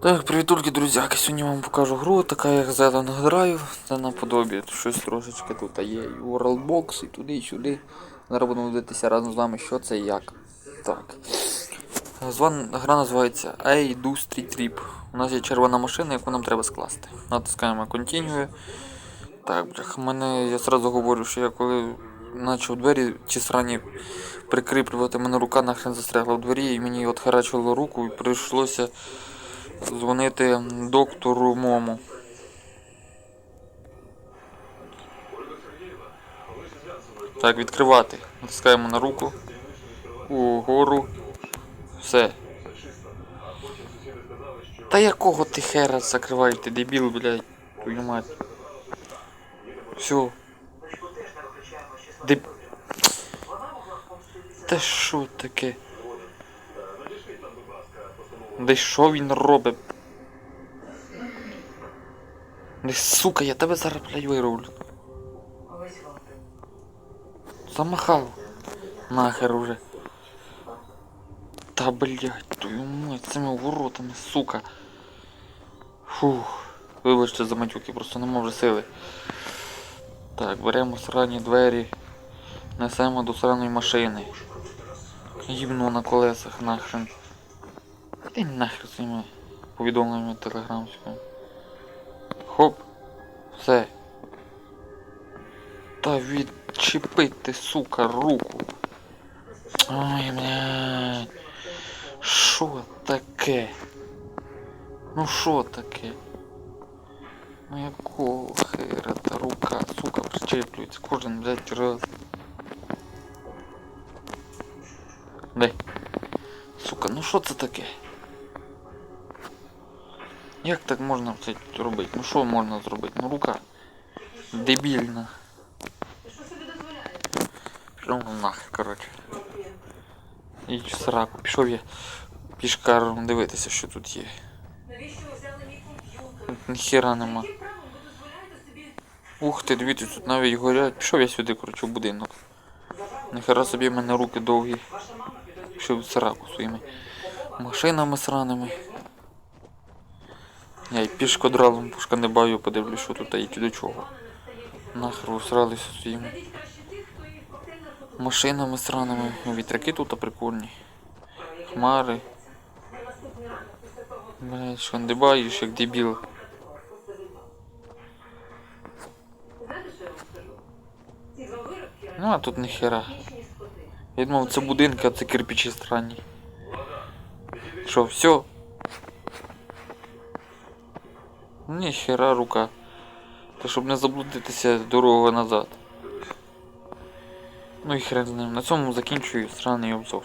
Так, привітульки, друзяки. Сьогодні вам покажу гру, така як Zelen граю. Це наподобі щось трошечки тут є. І Worldbox, і туди, і сюди. Зараз будемо дивитися разом з вами, що це і як. Так. Зван... Гра називається A Do Street Trip. У нас є червона машина, яку нам треба скласти. Натискаємо Continue. Так, блях, мене я зразу говорю, що я коли почав двері ці срані прикріплювати, мене рука нахрен застрягла в двері і мені от харачило руку і прийшлося дзвонити доктору Мому. Так, відкривати. Натискаємо на руку. Угору. Все. Та якого ти хера закриваєш, ти дебіл, блядь, твою мать. Все. Деб... Та що таке? Де що він робить? Де сука, я тебе зараз, блядь, вироблю. Замахав. Нахер уже. Та блядь, твою мать, цими воротами, сука. Фух. Вибачте за матюки, просто не можу сили. Так, беремо срані двері. Несемо до сраної машини. Їбну на колесах нахрен. Ти нахер своїми повідомленнями телеграмськими. Хоп. Все. Та відчепити, сука, руку. Ой, блядь. Що таке? Ну що таке? Ну якого хера та рука, сука, причеплюється кожен, блядь, раз. Дай. Сука, ну що це таке? Як так можна це робити? Ну що можна зробити? Ну рука дебільна. Пішов нахер, коротше. І в сраку. Пішов я пішкаром дивитися, що тут є. Навіщо ви взяли мій комп'ютер? Тут ніхіра нема. Ух ти, дивіться, тут навіть горять. Пішов я сюди, коротше, в будинок. Ніхера собі в мене руки довгі. Пішов в сраку своїми машинами сраними. Я й пішкодралом пошкандибаю, подивлюсь, що тут і до чого. Нахер усралися своїми машинами сраними. Ну, Вітряки тут прикольні. Хмари. Блять, як дебіл. що я вам скажу? Ці два виробки Ну а тут ніхера. Я думав, це будинки, а це кирпичі странні. Що, все? Ніхера рука. Та щоб не заблудитися дорогу назад. Ну і хрен з ним. На цьому закінчую сраний обзор.